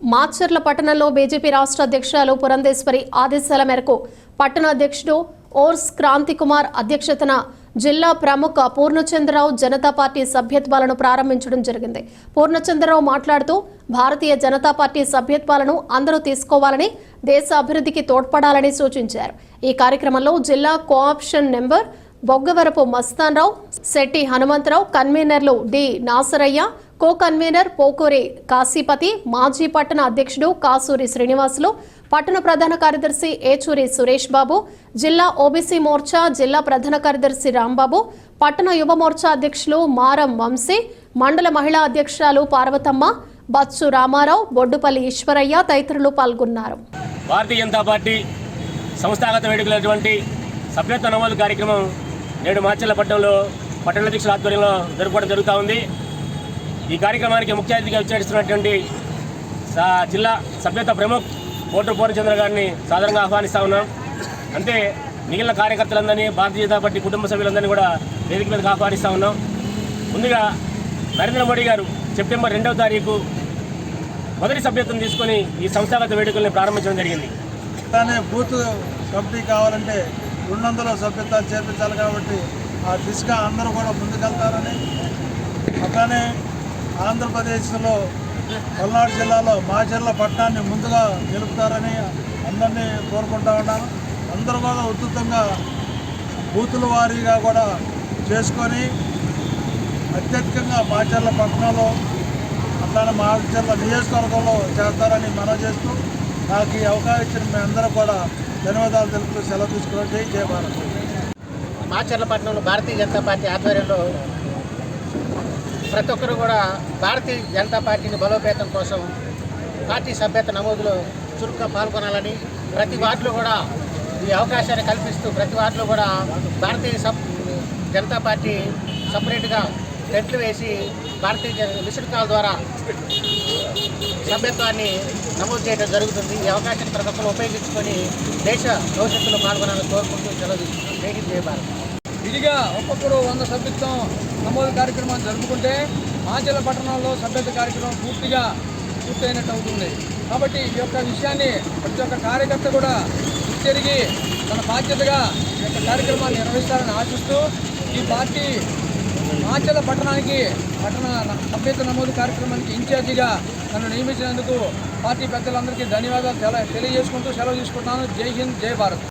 మాచర్ల పట్టణంలో బీజేపీ రాష్ట్ర అధ్యక్షురాలు పురంధేశ్వరి ఆదేశాల మేరకు పట్టణ అధ్యక్షుడు ఓర్స్ క్రాంతి కుమార్ అధ్యక్షతన జిల్లా ప్రముఖ పూర్ణచంద్రరావు జనతా పార్టీ సభ్యత్వాలను ప్రారంభించడం జరిగింది. పూర్ణచంద్రరావు మాట్లాడుతూ భారతీయ జనతా పార్టీ సభ్యత్వాలను అందరూ తీసుకోవాలని దేశ అభివృద్ధికి తోడ్పడాలని సూచించారు. ఈ కార్యక్రమంలో జిల్లా co option member Boggavarapu Mastanrao Shetty Hanumantharao కన్వీనర్లు D Nasaraiah co convener Pokuri Kasipathi మాజీ పట్టణ అధ్యక్షుడు కాసూరి శ్రీనివాసులు పట్టణ ప్రధాన కార్యదర్శి ఏచూరి సురేష్ బాబు జిల్లా ఓబీసీ మోర్చా జిల్లా ప్రధాన కార్యదర్శి రాంబాబు పట్టణ యువ మోర్చా అధ్యక్షులు మారం వంశీ మండల మహిళా అధ్యక్షురాలు పార్వతమ్మ బచ్చు రామారావు బొడ్డుపల్లి ఈశ్వరయ్య తదితరులు పాల్గొన్నారు. భారతీయ జనతా పార్టీ సంస్థాగత వేడుకలైనటువంటి సభ్యత్వ నమోదు కార్యక్రమం నేడు మాచర్ల పట్టణంలో దీక్షల ఆధ్వర్యంలో జరుపుకోవడం జరుగుతూ ఉంది. ఈ కార్యక్రమానికి ముఖ్య అతిథిగా విచ్చేస్తున్నటువంటి జిల్లా సభ్యత ప్రముఖ్ కోటూరు పూర్ణచంద్ర గారిని సాధారణంగా ఆహ్వానిస్తా ఉన్నాం. అంతే మిగిలిన కార్యకర్తలందరినీ భారతీయ జనతా పార్టీ కుటుంబ సభ్యులందరినీ కూడా వేదిక మీదకి ఆహ్వానిస్తా ఉన్నాం. ముందుగా నరేంద్ర మోడీ గారు సెప్టెంబర్ రెండవ తారీఖు మొదటి సభ్యత్వం తీసుకొని ఈ సంస్థాగత వేడుకల్ని ప్రారంభించడం జరిగింది. బూత్ కంపెనీ కావాలంటే రెండు వందల సభ్యత్వాలు చేర్పించాలి కాబట్టి ఆ దిశగా అందరూ కూడా ముందుకెళ్తారని. అట్లానే ఆంధ్రప్రదేశ్లో పల్నాడు జిల్లాలో మా జిల్లా పట్టణాన్ని ముందుగా నిలుపుతారని అందరినీ కోరుకుంటా ఉన్నాను. అందరూ కూడా ఉధృతంగా బూతుల వారీగా కూడా చేసుకొని అత్యధికంగా మా జిల్లా పట్టణంలో అట్లానే మాచర్ల నియోజకవర్గంలో చేస్తారని మనం చేస్తూ నాకు ఈ అవకాశం ఇచ్చిన మీ అందరూ కూడా ధన్యవాదాలు తెలుపుతూ సెలవు తీసుకోవడం జై జయ భారత్. మాచర్లపట్నంలో భారతీయ జనతా పార్టీ ఆధ్వర్యంలో ప్రతి ఒక్కరు కూడా భారతీయ జనతా పార్టీని బలోపేతం కోసం పార్టీ సభ్యత నమోదులో చురుగ్గా పాల్గొనాలని ప్రతి వార్డులో కూడా ఈ అవకాశాన్ని కల్పిస్తూ ప్రతి వార్డులో కూడా భారతీయ సబ్ జనతా పార్టీ సపరేట్గా టెంట్లు వేసి భారతీయ జన మిస్డ్ కాల్ ద్వారా సభ్యత్వాన్ని నమోదు చేయడం జరుగుతుంది. ఈ అవకాశాన్ని ప్రతి ఒక్కరు ఉపయోగించుకొని దేశ భవిష్యత్తులో పాల్గొనాలని కోరుకుంటూ సెలవు తీసుకుంటున్నాను. జై భారత్. విడిగా ఒక్కొక్కరు వంద సభ్యత్వం నమోదు కార్యక్రమాన్ని జరుపుకుంటే మాచల పట్టణంలో సభ్యత కార్యక్రమం పూర్తిగా పూర్తయినట్టు అవుతుంది. కాబట్టి ఈ యొక్క విషయాన్ని ప్రతి ఒక్క కార్యకర్త కూడా తిరిగి తన బాధ్యతగా ఈ యొక్క కార్యక్రమాన్ని నిర్వహిస్తారని ఆశిస్తూ ఈ పార్టీ మాచల పట్టణానికి పట్టణ సభ్యత నమోదు కార్యక్రమానికి ఇన్ఛార్జిగా నన్ను నియమించినందుకు పార్టీ పెద్దలందరికీ ధన్యవాదాలు తెలియజేసుకుంటూ సెలవు తీసుకుంటున్నాను. జై హింద్ జై భారత్.